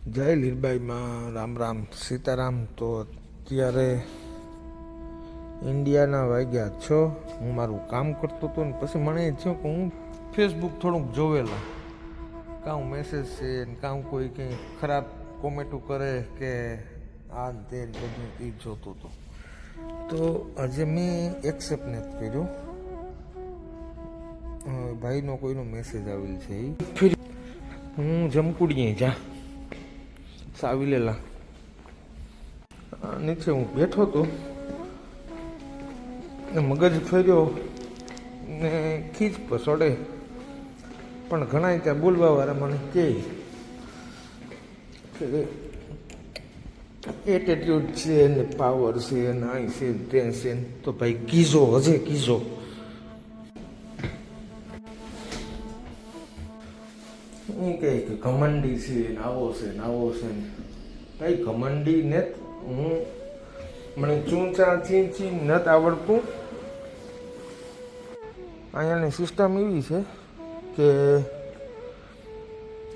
જય લીરબાઈમાં રામ રામ, સીતારામ. તો અત્યારે ઇન્ડિયાના વાગ્યા છ. હું મારું કામ કરતો હતો ને પછી મને એ થયું કે હું ફેસબુક થોડુંક જોવેલા. કાં મેસેજ છે ને કાં કોઈ કંઈ ખરાબ કોમેન્ટો કરે કે આ તે બધું એ જોતો હતો. તો આજે મેં એક્સેપ્ટ નથી કર્યો. ભાઈનો કોઈનો મેસેજ આવેલ છે હું જમકુડીએ જા. સાવી લેલા નીચે હું બેઠો હતો મગજ ફેર્યો ને ખીચ પસોડે પણ ઘણા ત્યાં બોલવા વાળા મને કહે કે એટીટ્યુડ છે ને પાવર છે ને અહીં છે તે છે. તો ભાઈ કીઝો હજે કીઝો એ કહે કે ઘમંડી છે નાવો છે, આવો છે. ભાઈ ઘમંડી ને હું મને ચૂંચા ચીંચી નત આવડતું. અહીંયાની સિસ્ટમ એવી છે કે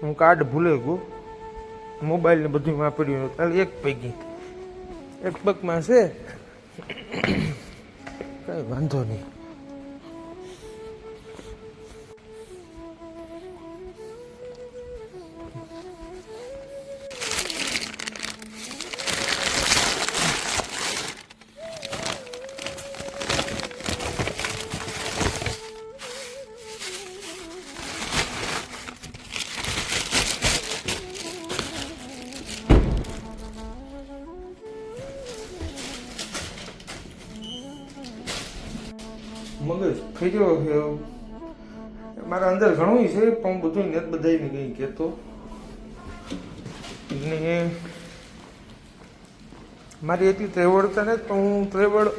હું કાર્ડ ભૂલે ગયો. મોબાઈલને બધું વાપર્યું ખાલી એક પૈકી. એક પગમાં છે. કંઈ વાંધો નહીં. મગજ ગયો છે મારા અંદર ઘણું છે, પણ બધું નેત બધાને કંઈ કહેતો. ને મારી એટલી ત્રેવડતા ને પણ હું ત્રેવડ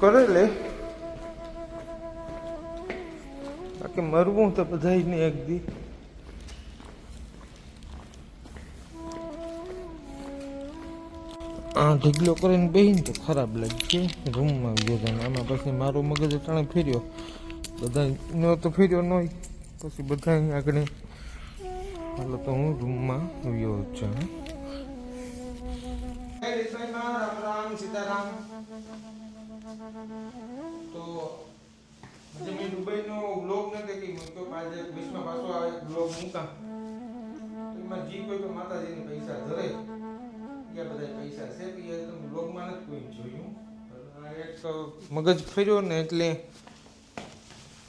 કરે લે બાકી મરવું તો બધાને એક દી. ઢીગલો કરીને બેહીને તો ખરાબ લાગી છે રૂમમાં ગયો હતો ને આમાં પછી મારો મગજ અટાણે ફેર્યો. બધા નો તો ફેર્યો નહીં પછી બધા આગળ હાલો તો હું રૂમમાં ગયો છું. રામ રામ પૈસા ધરે બધા પૈસા છે કે એ કોઈ જોયું. એક મગજ ફેર્યો ને એટલે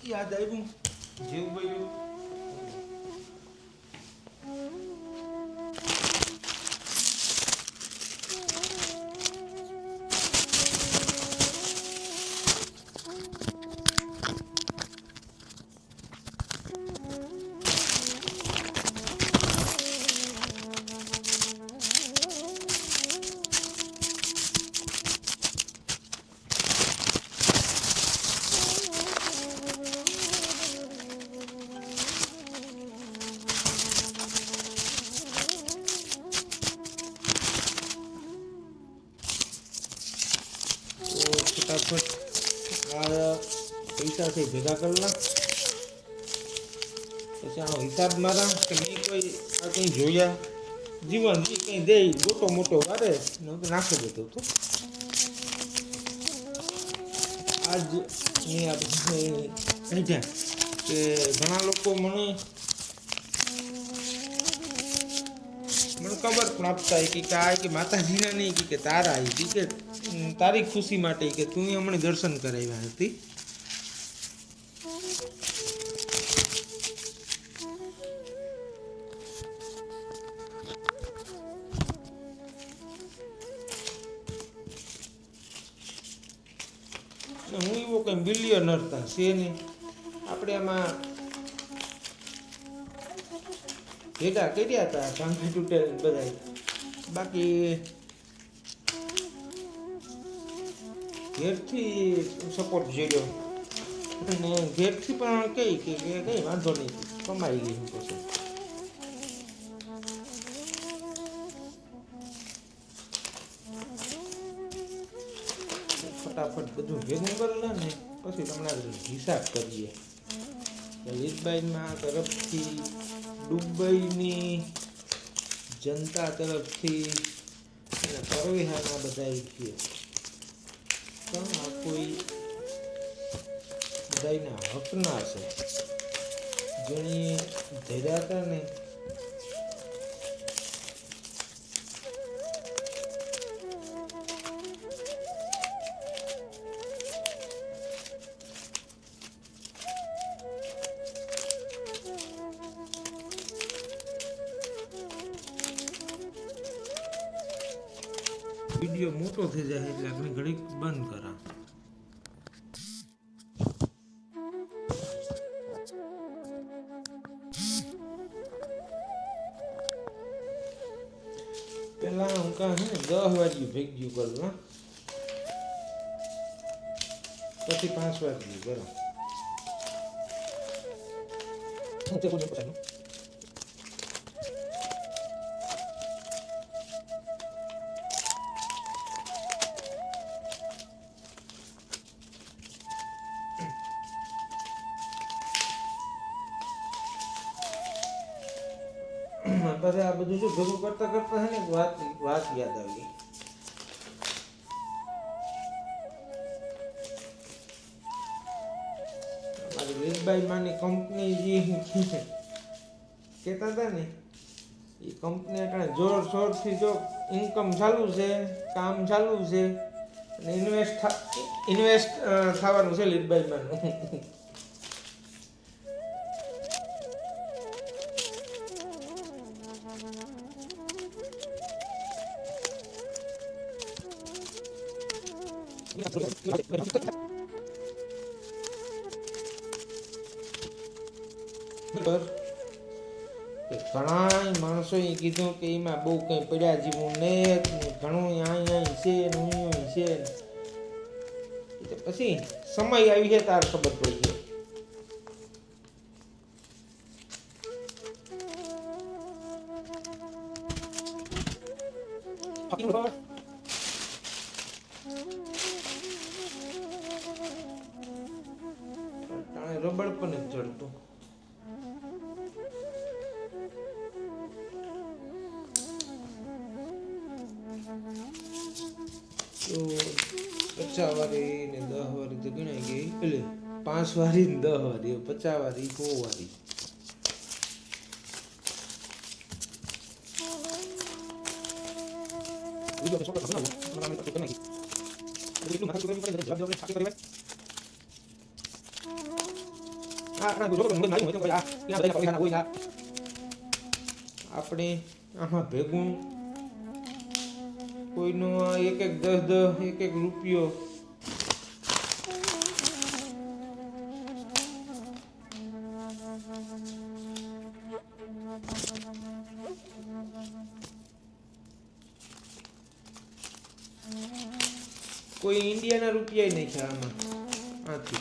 યાદ આવ્યું, જીવ ભાઈ ભેગા કરી પછી આનો હિસાબ મારા, કે મેં કોઈ આ કંઈ જોયા, જીવન જે કંઈ દે મોટો મોટો વારે નાખી દેતો હતો આજ મેં કે ઘણા લોકો મને મને ખબર પણ આપતા કે આ કે માતાજીના નહીં કે તારા આવી કે તારી ખુશી માટે કે તું હમણાં દર્શન કરાવ્યા હતી. છે નહીં આપણે આમાં ભેગા કર્યા હતા ભાંગી તૂટેલ બધા બાકી ઘેરથી સપોર્ટ જોયો અને ઘેરથી પણ કહી કે કંઈ વાંધો નહીં, કમાઈ ગઈ પછી. ફટાફટ બધું ભેગું કરી ને, પછી તમને હિસાબ કરીએ. લલિતભાઈના તરફથી, દુબઈની જનતા તરફથી, અને પરવેહાના બધા છે પણ આ કોઈ બધાયના હકના છે. જેણે ધર્યા હતા ને વીડિયો મોટો થઈ જાય એટલે આપણે ઘડીક બંધ કરા. પેલા હું કાં હે દસ વાગ્યું ભેગ્યું કરું, હા. પછી પાંચ વાગ્યું કરો. યાદ આવી. લીલબાઈ માની કંપની જે કહેતા હતા ને, એ કંપની આપણે જોર શોરથી જો ઇન્કમ ચાલુ છે, કામ ચાલુ છે, અને ઇન્વેસ્ટ ઇન્વેસ્ટ થવાનું છે લીલબાઈ કીધું કે એમાં બહુ કંઈ પડ્યા જેવું નહીં ને ઘણું અહીં અહીં છે ને અહીં છે પછી સમય આવી છે તાર ખબર પડી છે સો વાળી આપણે આમાં ભેગું કોઈનો એક એક દસ દસ એક એક રૂપિયો કોઈ ઇન્ડિયાના રૂપિયા છે આમાં. આથી.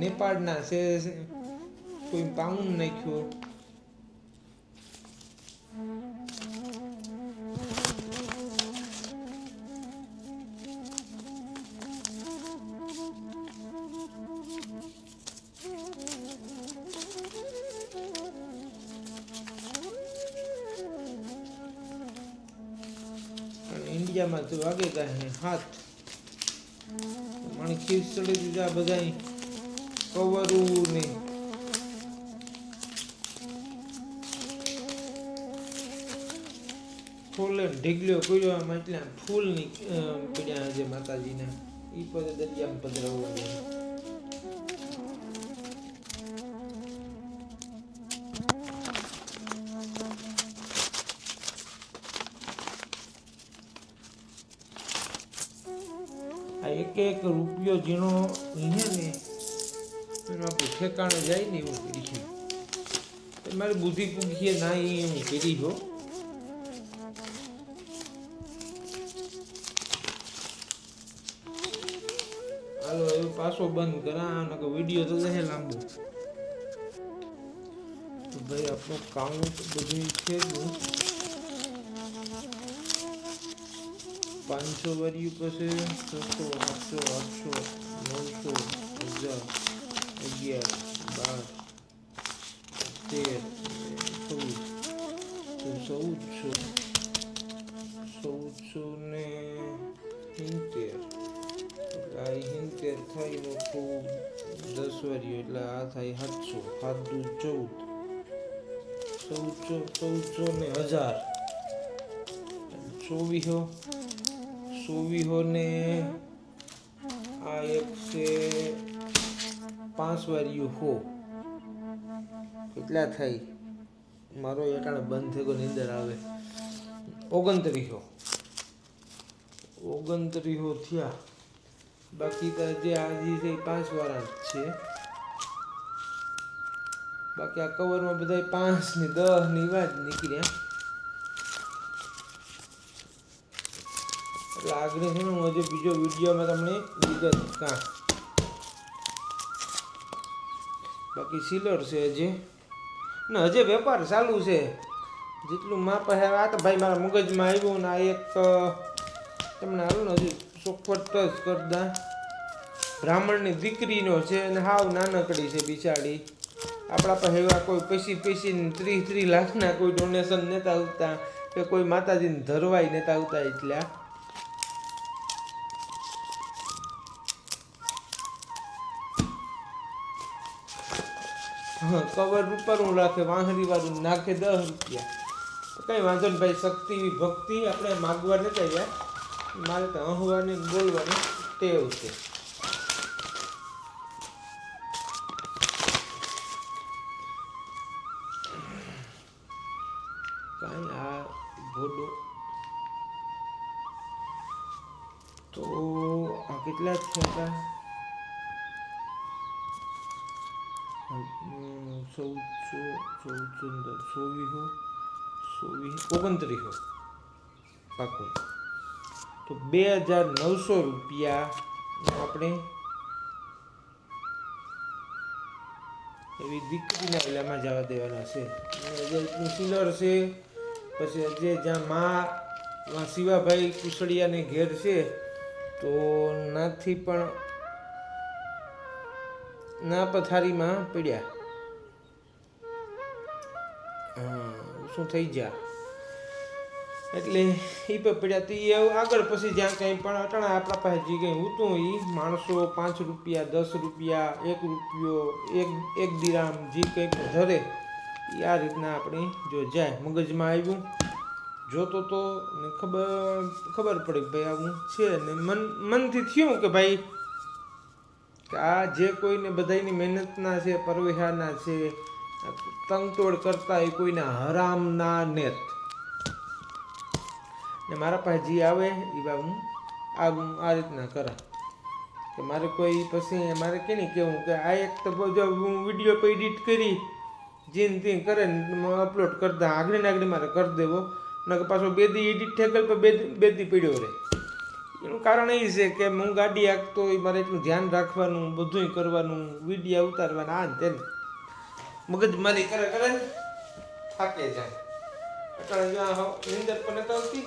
નેપાળના છે કોઈ પાઉન્ડ નાખ્યો. ઇન્ડિયામાં તો વાગે કાંઈ હાથ. મને ખીસ ચડી દીધા બધા કવરું ને. ફૂલ ઢીગલ્યો કર્યો આમાં ફૂલની પીડ્યા છે માતાજીના. એ પછી દરિયામાં પધરાવવા ઝીણો લીધે ને એમાં ઠેકાણે જાય ને એવું કરી છે. મારી બુદ્ધિ પૂગીએ ના એ હું કરી છો હાલો એવું પાછો બંધ કરા, નકર વીડિયો તો જશે લાંબો. તો ભાઈ, આપણું કાઉન્ટ બધું છે જ પાંચસો વર્યું પછે છસો, આઠસો આઠસો, નવસો, હજાર, અગિયાર, બાર, તેર, ચૌદ ચૌદસો ચૌદસો ને સિત્તેર. આ સિત્તેર થાય લોકો દસ વર્યો એટલે આ થાય સાતસો સાત દૂધ ચૌદ. ચૌદસો ચૌદસો ને હજાર. ચોવીસો. ચોવીસો ને આ એક છે પાંચ વાર્યું હો. કેટલા થાય. મારો એકાણે બંધ થયો, નીંદર આવે. ઓગણત્રીસો. ઓગણત્રીસો થયા. બાકી તો જે આજે છે પાંચ વાર છે. બાકી આ કવરમાં બધા પાંચ ને દસની વાત નીકળ્યા એટલે આગળ છે ને, હું હજુ બીજો વિડીયોમાં તમને વિગત કાં? બાકી સિલર છે હજી. ને હજી વેપાર ચાલુ છે. જેટલું માપ હે આ તો ભાઈ મારા મગજમાં આવ્યું ને આ એક તમને આવ્યું ને હજી ચોખવટ જ કરતા બ્રાહ્મણની દીકરીનો છે અને હાવ નાનકડી છે બિચારી. આપણા પાસે એવા કોઈ પૈસી પૈસી ત્રીસ ત્રીસ લાખના કોઈ ડોનેશન નહોતા આવતા, કે કોઈ માતાજીને ધરવાય નહોતા આવતા એટલા. કવર ઉપર હું રાખે વાંહરી વાળું નાખે દસ રૂપિયા. કઈ વાંધો નહીં ભાઈ, શક્તિ, ભક્તિ આપણે માગવા નથી આવ્યા. મારે તો અહવાની બોલવાની ટેવ છે. કાંઈ આ ભોડો તો આ કેટલા જ ચૌદસો ચૌદસો ને દસ ચોવીસો ચોવીસ ઓગણત્રીસો પાકું. તો બે હજાર નવસો રૂપિયા આપણે એવી દીકરીના વેલામાં જવા દેવાના છે. અને સિલર છે, પછી જે જ્યાં મા શિવાભાઈ કુસળિયાને ઘેર છે, તો નાથી પણ ના પથારીમાં પડ્યા. શું થઈ જા એટલે એ પડ્યા તો. એ આગળ પછી જ્યાં કંઈ પણ અટાણા આપણા પાસે જે કંઈ હતું એ માણસો પાંચ રૂપિયા, દસ રૂપિયા, એક રૂપિયો, એક એક દિરામ જે કંઈ પણ ધરે એ આ રીતના આપણે જો જાય. મગજમાં આવ્યું. જોતો તો ને ખબર ખબર પડી ભાઈ આવું છે ને મન, મનથી થયું કે ભાઈ કે આ જે કોઈને બધાની મહેનતના છે પરવેહાના છે તંગતોડ કરતા એ કોઈના હરામના નેત. ને મારા પાસે જે આવે એ બા હું આ આ રીતના કરા. કે મારે કોઈ પછી મારે કે નહીં કેવું? કે આ એક તો જો હું વીડિયો એડિટ કરી, જીન તીન કરે ને અપલોડ કરતા આગળ ને આગળ મારે કરી દેવો. નકર પાછો બેદી એડિટ ગયેલ પણ બેદી પડ્યો રહે. એનું કારણ એ છે કે હું ગાડી હાંકતો હોય, મારે એટલું ધ્યાન રાખવાનું, બધુંય કરવાનું, વીડિયો ઉતારવાના, આ ને તેને મગજ મારી કરે કરે થાકે જાય. અટાણે જ્યાં હો નીંદર પણ નથી આવતી.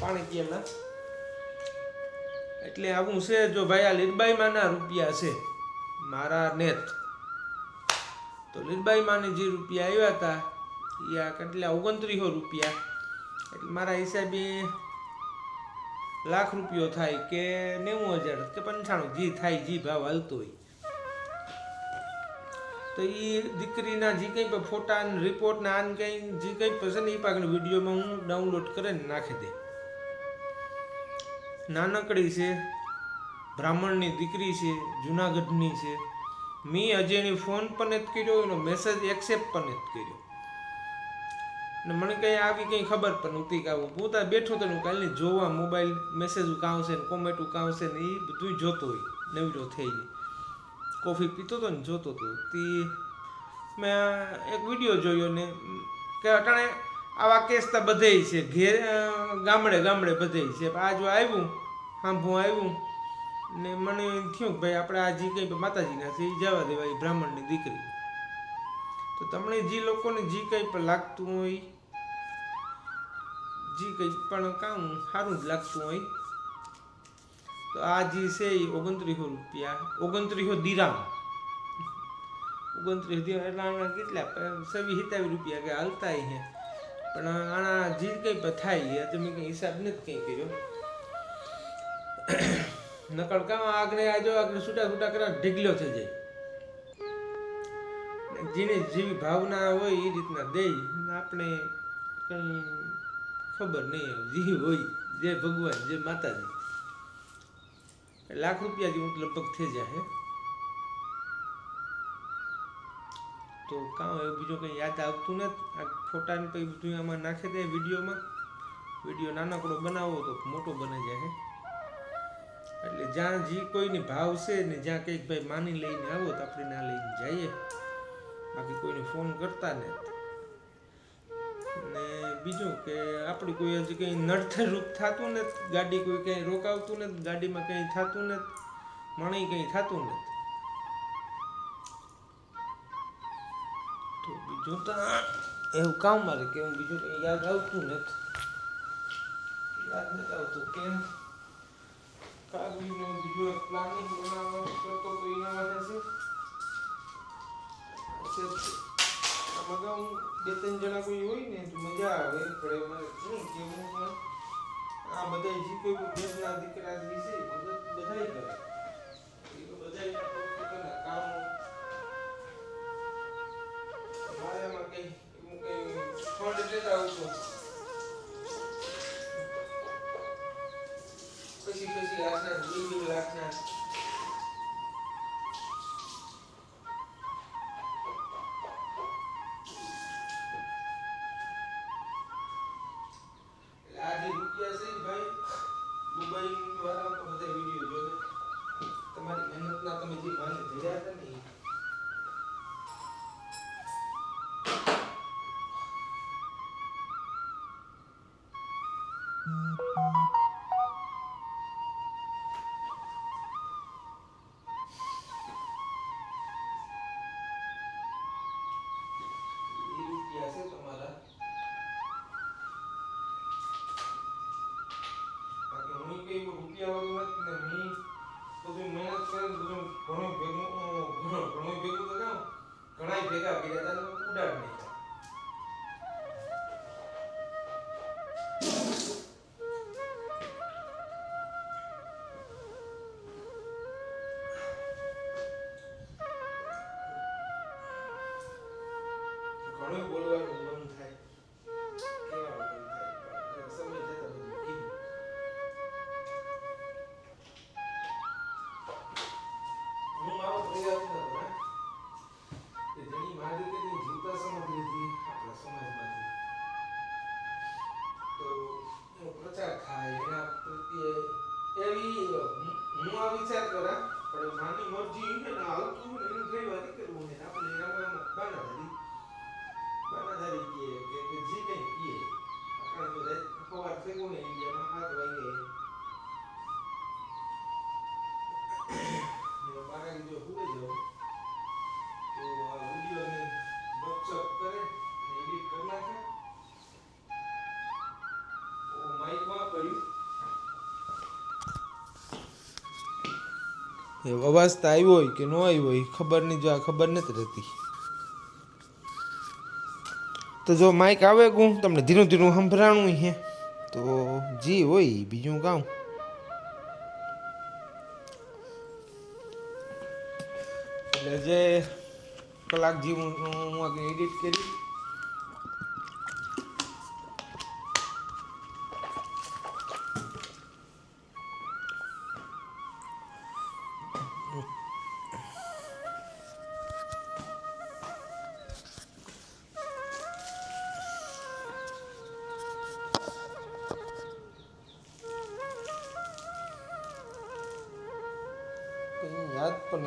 પાણી પીએ ના. એટલે આવું છે જો ભાઈ આ લીરબાઈમાં ના રૂપિયા છે, મારા નેત. તો લીરબાઈમાંની જે રૂપિયા આવ્યા હતા એ આ કેટલા? ઓગણત્રીસો રૂપિયા. એટલે મારા હિસાબે લાખ રૂપિયો થાય કે નેવું હજાર, કે પંચાણું, જે થાય, જે ભાવ હાલતો હોય. તો એ દીકરીના જે કંઈ પણ ફોટા રિપોર્ટ ને આન કંઈ, જે કંઈ પસંદ એ પાકને વિડીયોમાં હું ડાઉનલોડ કરીને નાખી દે. નાનકડી છે, બ્રાહ્મણની દીકરી છે, જુનાગઢની છે. મેં હજી એની ફોન પણ જ કર્યો, એનો મેસેજ એક્સેપ્ટ પણ જ કર્યો. ને મને કંઈ આવી કંઈ ખબર પણ નહોતી કે આવું. ત્યાં બેઠો તો હું કાલની જોવા મોબાઈલ મેસેજ કાં છે ને કોમેન્ટ કાં છે ને એ બધું જોતો હોય, નવરો થઈ જાય કોફી પીતો હતો ને જોતો હતો તે મેં એક વીડિયો જોયો ને, કે અટાણે આવા કેસ તો બધે છે. ઘેર ગામડે ગામડે બધે છે. આ જો આવ્યું હાંભું આવ્યું ને મને થયું કે ભાઈ આપણે આ જે કંઈ માતાજીના છે એ જવા દેવા એ બ્રાહ્મણની દીકરી. તો તમને જે લોકોને જે કંઈ પણ લાગતું હોય, જે કંઈ પણ કામ સારું જ લાગતું હોય તો આ જે છે એ ઓગણત્રીસો રૂપિયા, ઓગણત્રીસો દિરામ. ઓગણત્રીસ દિરામ એટલે આના કેટલા? સવી સિત્તાવીસ રૂપિયા કે હાલતા હે. પણ આના જે કંઈ થાય તો તમે કંઈ હિસાબ નથી કંઈ કર્યો. નકળ કામ આગળ આજો આગળ છૂટા છૂટા કરવા ઢીગલો થઈ જાય. જેને જેવી ભાવના હોય એ રીતના દે. આપણે કંઈ ખબર નહીં આવે જે હોય, જે ભગવાન, જે માતાજી. લાખ રૂપિયા જેવું લગભગ થઈ જાય તો કાં એવું બીજું કંઈ યાદ આવતું નથી આ ફોટાને પછી બધું આમાં નાખી દે વિડીયોમાં વીડિયો નાનકડો બનાવો તો મોટો બની જાય એટલે જ્યાં જે કોઈને ભાવ છે ને જ્યાં કંઈક ભાઈ માની લઈને આવો તો આપણે ના લઈને જઈએ. બાકી કોઈને ફોન કરતા ને બીજું કે આપણી કોઈ હજી કંઈ નડતર થતું નથી, ગાડી કોઈ કંઈ રોકાવતું નથી, ગાડીમાં કંઈ થતું નથી, મણી કંઈ થતું નથી. તો બીજું તો એવું કામ મારે કે હું બીજું કંઈ યાદ આવતું નથી. યાદ નથી આવતું કેમ? કાગવીનો બીજો પ્લાનિંગ બનાવવાનો તો એના માટે છે આમાં કહું બે ત્રણ જણા કોઈ હોય ને તો મજા આવે, પણ એમાં શું કે હું પણ આ બધા જે કોઈ દેશના દીકરા જે છે બધા કરે. એ તો બધાય પોતપોતાના કામ હું કંઈ ફંડ લેતા આવતો પછી પછી લાખના બે બે લાખના રૂપિયા ને મી બધું મહેનત કરે બધું ઘણું ભેગું ઘણું ભેગું તો ઘણા ભેગા કર્યા હતા ઉડાડ નાખ્યા અવાજ તો આવ્યો હોય કે ન આવ્યો હોય ખબર નહીં જો આ ખબર નથી રહેતી. તો જો માઇક આવે ગું તમને ધીરું ધીરું સંભળાણું હે. તો જી હોય, બીજું કામ એટલે જે કલાક જેવું હું એડિટ કરી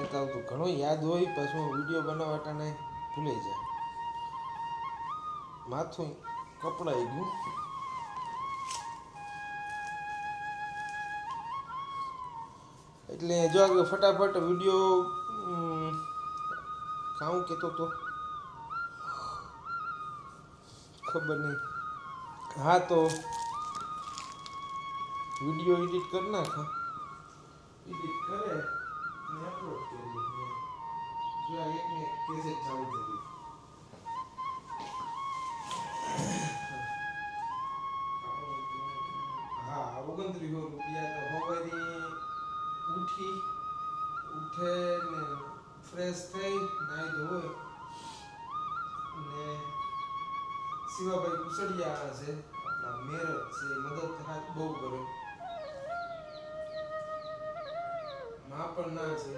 નથી આવતું ઘણું યાદ હોય, પછી વીડિયો બનાવવાટાને ભૂલાઈ જાય. માથું કપડાઈ ગયું. એટલે જો ફટાફટ વીડિયો કાઉં કહેતો તો? ખબર નહીં. હા તો, વીડિયો એડિટ કરી નાખા. એડિટ કરે? હા ઓગણત્રીસો રૂપિયા તો સવારે ઉઠી ઉઠે ફ્રેશ થઈ નાઈ ધોઈ ને શિવાભાઈ કુસડિયા છે આપણા મેરજ છે મદદ હાથ બહુ કરે માં પણ ના છે.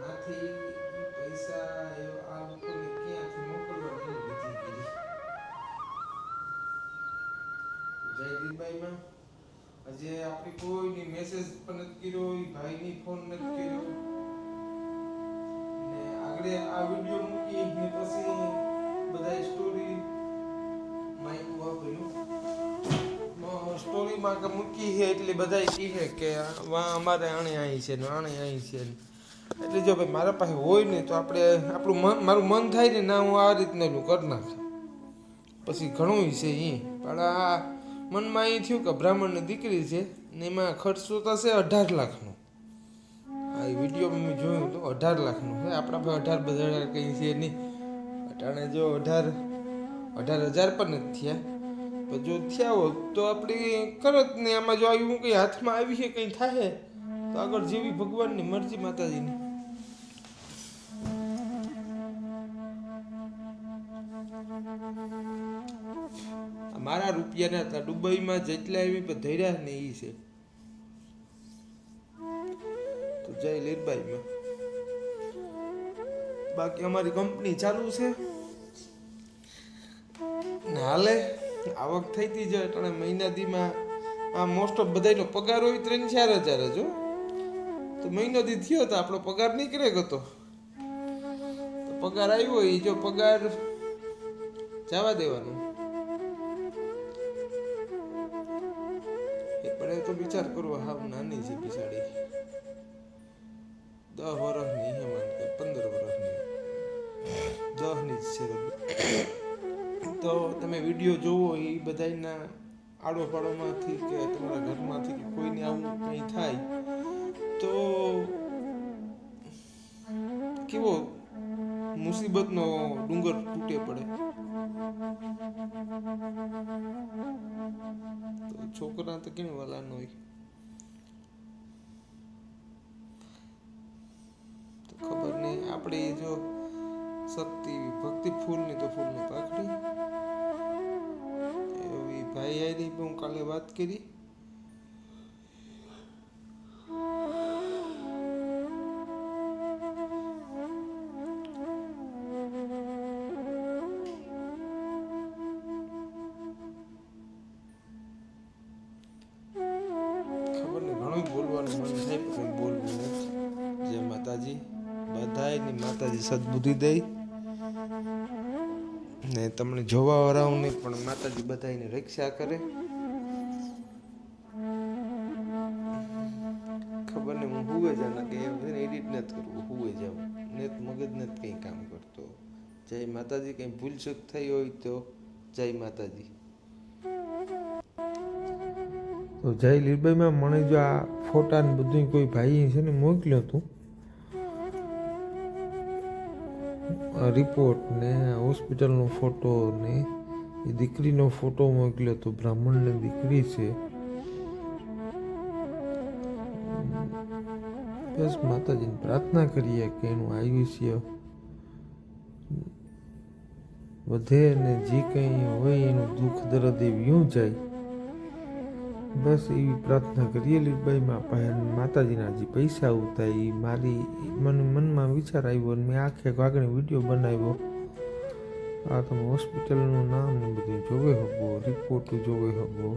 નાથી પૈસા આ ક્યાંથી મોકલવાની વિધિ કરી. જય દીપભાઈમાં હજી આપણી કોઈની મેસેજ પણ નથી કર્યો ભાઈની ફોન નથી કર્યો. ને આગળ આ વિડિયો મૂકી પછી બધા સ્ટોરી માઇક વાપર્યું સ્ટોરીમાં કે મૂકી છે એટલે બધા કહે કે વા, અમારે આણે અહીં છે ને આણે અહીં છે ને. એટલે જો ભાઈ મારા પાસે હોય ને તો આપણે આપણું મન, મારું મન થાય ને ના હું આ રીતનું કરી નાખું. પછી ઘણું છે એ પણ આ મનમાં એ થયું કે બ્રાહ્મણની દીકરી છે ને એમાં ખર્ચો થશે અઢાર લાખનો. આ વિડીયોમાં મેં જોયું તો અઢાર લાખનું છે. આપણા પાસે અઢાર બધા કંઈ છે નહીં. અટાણે જો અઢાર અઢાર હજાર પણ નથી થયા. જો થયા હોત તો આપણે કરત ને આમાં જો આવ્યું કંઈ હાથમાં આવી છે, કંઈ થાય તો આગળ જેવી ભગવાનની મરજી માતાજીની. મારા રૂપિયાના હતા દુબઈમાં જેટલા આવી પણ ધૈર્યા ને એ છે. તો જય લીરબાઈમાં. બાકી અમારી કંપની ચાલુ છે. હાલે. આવક થઈ હતી જો એટલે મહિના દીમાં આ મોસ્ટ ઓફ બધાનો પગાર હોય ત્રણ ચાર હજાર જ તો મહિનો દી થયો તો આપણો પગાર નીકળે ગયો તો પગાર આવ્યો એ જો પગાર જવા દેવાનું. એ પણ તો વિચાર કરવો, હાવ નાની છે બિચારી. દસ વર્ષની તમે વીડિયો જોવો, એ બધાના આડો પાડોમાંથી કે તમારા ઘરમાંથી કે કોઈને આવું કંઈ થાય, તો કેવો મુસીબતનો ડુંગર તૂટે પડે. છોકરા તો કેમ વાલા હોય. ખબર નહીં, આપણે જો શક્તિ ભક્તિ ફૂલની તો ફૂલની એવી ભાઈ આવી હું કાલે વાત કરી. બોલવું જય માતાજી બધાયની માતાજી સદબુદ્ધિ દે ને તમને જોવા વાળાઓને પણ માતાજી બધાયને રક્ષા કરે. ખબર ને હું હુવે જાના કે એમ એડિટ નથી કરવું, હુવે જાવ નેત મગજ નથી કંઈ કામ કરતો. જય માતાજી, કંઈ ભૂલ ચૂક થઈ હોય તો જય માતાજી. તો જય લીરબાઈમાં મને જો આ ફોટા ને બધું કોઈ ભાઈ છે ને મોકલ્યો હતું રિપોર્ટ ને હોસ્પિટલનો ફોટો ને એ દીકરીનો ફોટો મોકલ્યો તો બ્રાહ્મણની દીકરી છે. બસ માતાજીને પ્રાર્થના કરીએ કે એનું આયુષ્ય વધે ને જે કંઈ હોય એનું દુઃખ દર્દ એ જાય બસ એવી પ્રાર્થના કરીએ લીલબાઈમાં પાસે માતાજીના જે પૈસા ઉતા એ મારી મને, મનમાં વિચાર આવ્યો અને મેં આખે આગળ વીડિયો બનાવ્યો. આ તમે હોસ્પિટલનું નામ ને બધું જોવે હબો રિપોર્ટ જોવે હગો.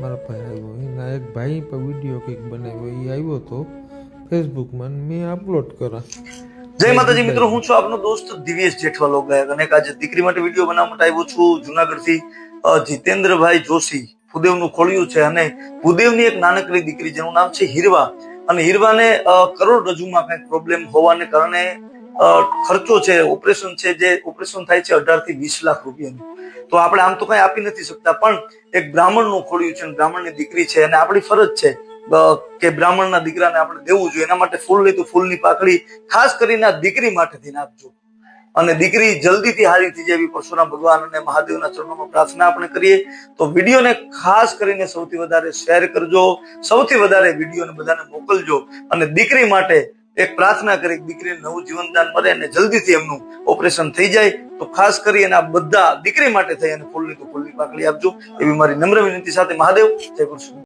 મારા પાસે આવ્યો, એના એક ભાઈ પર વીડિયો કંઈક બનાવ્યો, એ આવ્યો હતો ફેસબુકમાં મેં અપલોડ કરા જય માતાજી મિત્રો, હું છું આપનો દોસ્ત દિવ્યેશ જેઠવાલો ગાયક અને આજે દીકરી માટે વીડિયો બનાવવા માટે આવ્યો છું જુનાગઢથી જીતેન્દ્રભાઈ જોશી. ભૂદેવનું ખોલ્યું છે અને ભૂદેવની એક નાનકડી દીકરી જેનું નામ છે હીરવા. અને હીરવાને કરોડરજ્જુમાં કંઈક પ્રોબ્લેમ હોવાને કારણે ખર્ચો છે ઓપરેશન છે, જે ઓપરેશન થાય છે અઢારથી વીસ લાખ રૂપિયાનું. તો આપણે આમ તો કઈ આપી નથી શકતા, પણ એક બ્રાહ્મણનું ખોલ્યું છે અને બ્રાહ્મણની દીકરી છે અને આપણી ફરજ છે કે બ્રાહ્મણના દીકરાને આપણે દેવું જોઈએ. એના માટે ફૂલ તો ફૂલની પાકડી ખાસ કરીને આ દીકરી માટેથી આપજો. અને દીકરી જલ્દીથી હારી થઈ જાય પરશુરામ ભગવાન અને મહાદેવના ચરણોમાં પ્રાર્થના આપણે કરીએ તો વિડીયોને ખાસ કરીને સૌથી વધારે શેર કરજો, સૌથી વધારે વિડીયોને બધાને મોકલજો અને દીકરી માટે એક પ્રાર્થના કરી દીકરી નવું જીવનદાન મળે અને જલ્દીથી એમનું ઓપરેશન થઈ જાય. તો ખાસ કરી અને આ બધા દીકરી માટે થઈ અને ફૂલની તો ફૂલની પાકડી આપજો. એવી મારી નમ્ર વિનંતી સાથે મહાદેવ, જય પરશુરામ.